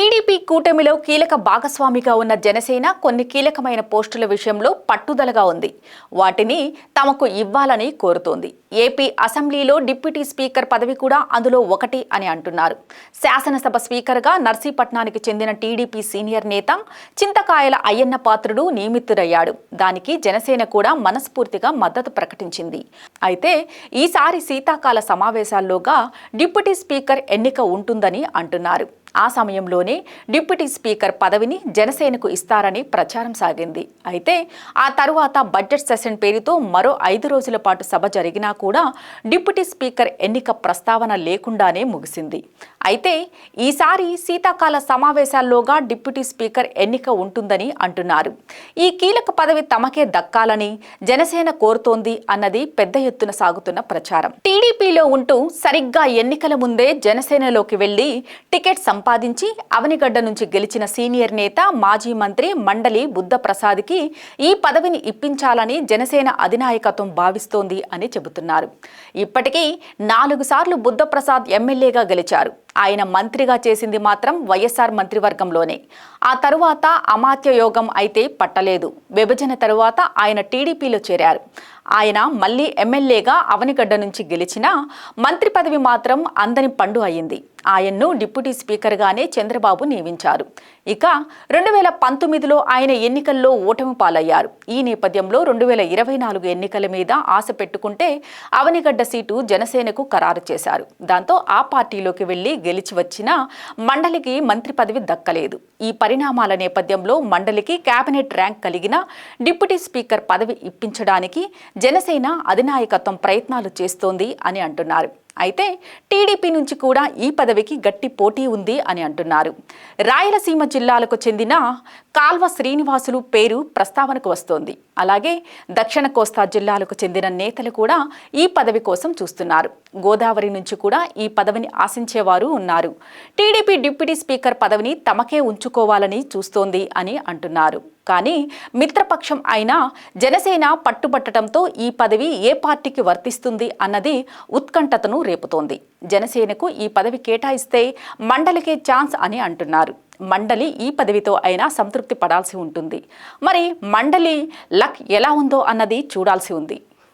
TDP కూటమిలో కీలక భాగస్వామిగా ఉన్న జనసేన కొన్ని కీలకమైన పోస్టుల విషయంలో పట్టుదలగా ఉంది. వాటిని తమకు ఇవ్వాలని కోరుతోంది. ఏపీ అసెంబ్లీలో డిప్యూటీ స్పీకర్ పదవి కూడా అందులో ఒకటి అని అంటున్నారు. శాసనసభ స్పీకర్గా నర్సీపట్నానికి చెందిన టీడీపీ సీనియర్ నేత చింతకాయల అయ్యన్న పాత్రుడు నియమితుడయ్యాడు. దానికి జనసేన కూడా మనస్ఫూర్తిగా మద్దతు ప్రకటించింది. అయితే ఈసారి శీతాకాల సమావేశాల్లోగా డిప్యూటీ స్పీకర్ ఎన్నిక ఉంటుందని అంటున్నారు. ఆ సమయంలోనే డిప్యూటీ స్పీకర్ పదవిని జనసేనకు ఇస్తారని ప్రచారం సాగింది. అయితే ఆ తరువాత బడ్జెట్ సెషన్ పేరుతో మరో ఐదు రోజుల పాటు సభ జరిగినా కూడా డిప్యూటీ స్పీకర్ ఎన్నిక ప్రస్తావన లేకుండానే ముగిసింది. అయితే ఈసారి శీతాకాల సమావేశాల్లోగా డిప్యూటీ స్పీకర్ ఎన్నిక ఉంటుందని అంటున్నారు. ఈ కీలక పదవి తమకే దక్కాలని జనసేన కోరుతోంది అన్నది పెద్ద ఎత్తున సాగుతున్న ప్రచారం. టీడీపీలో ఉంటూ సరిగ్గా ఎన్నికల ముందే జనసేనలోకి వెళ్ళి టికెట్ సంపాదించి అవనిగడ్డ నుంచి గెలిచిన సీనియర్ నేత మాజీ మంత్రి మండలి బుద్ధప్రసాద్కి ఈ పదవిని ఇప్పించాలని జనసేన అధినాయకత్వం భావిస్తోంది అని చెబుతున్నారు. ఇప్పటికీ నాలుగు సార్లు బుద్ధప్రసాద్ ఎమ్మెల్యేగా గెలిచారు. ఆయన మంత్రిగా చేసింది మాత్రం వైఎస్ఆర్ మంత్రివర్గంలోనే. ఆ తరువాత అమాత్య యోగం అయితే పట్టలేదు. విభజన తరువాత ఆయన టీడీపీలో చేరారు. ఆయన మళ్ళీ ఎమ్మెల్యేగా అవనిగడ్డ నుంచి గెలిచినా మంత్రి పదవి మాత్రం అందని పండు అయింది ఆయన్ను డిప్యూటీ స్పీకర్గానే చంద్రబాబు నియమించారు. ఇక రెండు వేల పంతొమ్మిదిలో ఆయన ఎన్నికల్లో ఓటమి పాలయ్యారు. ఈ నేపథ్యంలో రెండు వేల ఇరవై నాలుగు ఎన్నికల మీద ఆశ పెట్టుకుంటే అవనిగడ్డ సీటు జనసేనకు ఖరారు చేశారు. దాంతో ఆ పార్టీలోకి వెళ్ళి గెలిచి వచ్చినా మండలికి మంత్రి పదవి దక్కలేదు. ఈ పరిణామాల నేపథ్యంలో మండలికి కేబినెట్ ర్యాంక్ కలిగిన డిప్యూటీ స్పీకర్ పదవి ఇప్పించడానికి జనసేన అధినాయకత్వం ప్రయత్నాలు చేస్తోంది అని అంటున్నారు. అయితే టీడీపీ నుంచి కూడా ఈ పదవికి గట్టి పోటీ ఉంది అని అంటున్నారు. రాయలసీమ జిల్లాలకు చెందిన కాల్వ శ్రీనివాసులు పేరు ప్రస్తావనకు వస్తోంది. అలాగే దక్షిణ కోస్తా జిల్లాలకు చెందిన నేతలు కూడా ఈ పదవి కోసం చూస్తున్నారు. గోదావరి నుంచి కూడా ఈ పదవిని ఆశించేవారు ఉన్నారు. టీడీపీ డిప్యూటీ స్పీకర్ పదవిని తమకే ఉంచుకోవాలని చూస్తోంది అని అంటున్నారు. కానీ మిత్రపక్షం అయినా జనసేన పట్టుబట్టడంతో ఈ పదవి ఏ పార్టీకి వర్తిస్తుంది అన్నది ఉత్కంఠతను రేపుతోంది. జనసేనకు ఈ పదవి కేటాయిస్తే మండలికే ఛాన్స్ అని అంటున్నారు. మండలి ఈ పదవితో అయినా సంతృప్తి పడాల్సి ఉంటుంది. మరి మండలి లక్ ఎలా ఉందో అన్నది చూడాల్సి ఉంది.